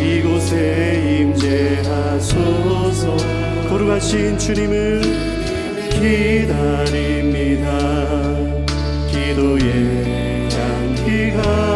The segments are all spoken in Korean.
이곳에 임재하소서. 거룩하신 주님을 기다립니다. 기도의 향기가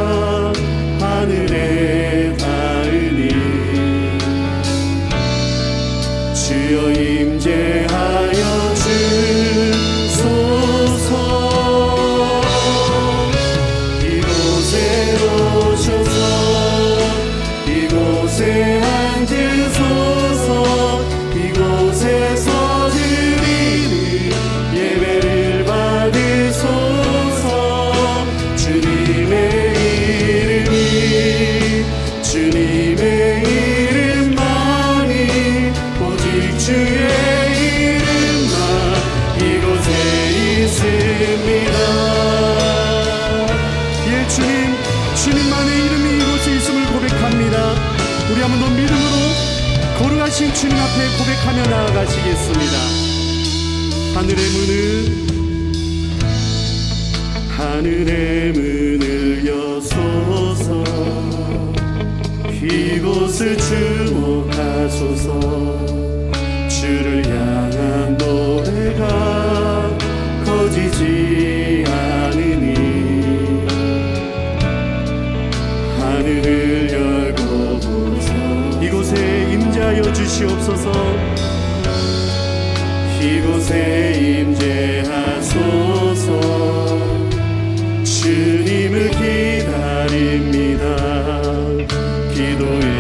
주님 주님만의 이름이 이곳에 있음을 고백합니다. 우리 한번 더 믿음으로 거룩하신 주님 앞에 고백하며 나아가시겠습니다. 하늘의 문을 하늘의 문을 주시옵소서. 이곳에 임재하소서. 주님을 기다립니다. 기도의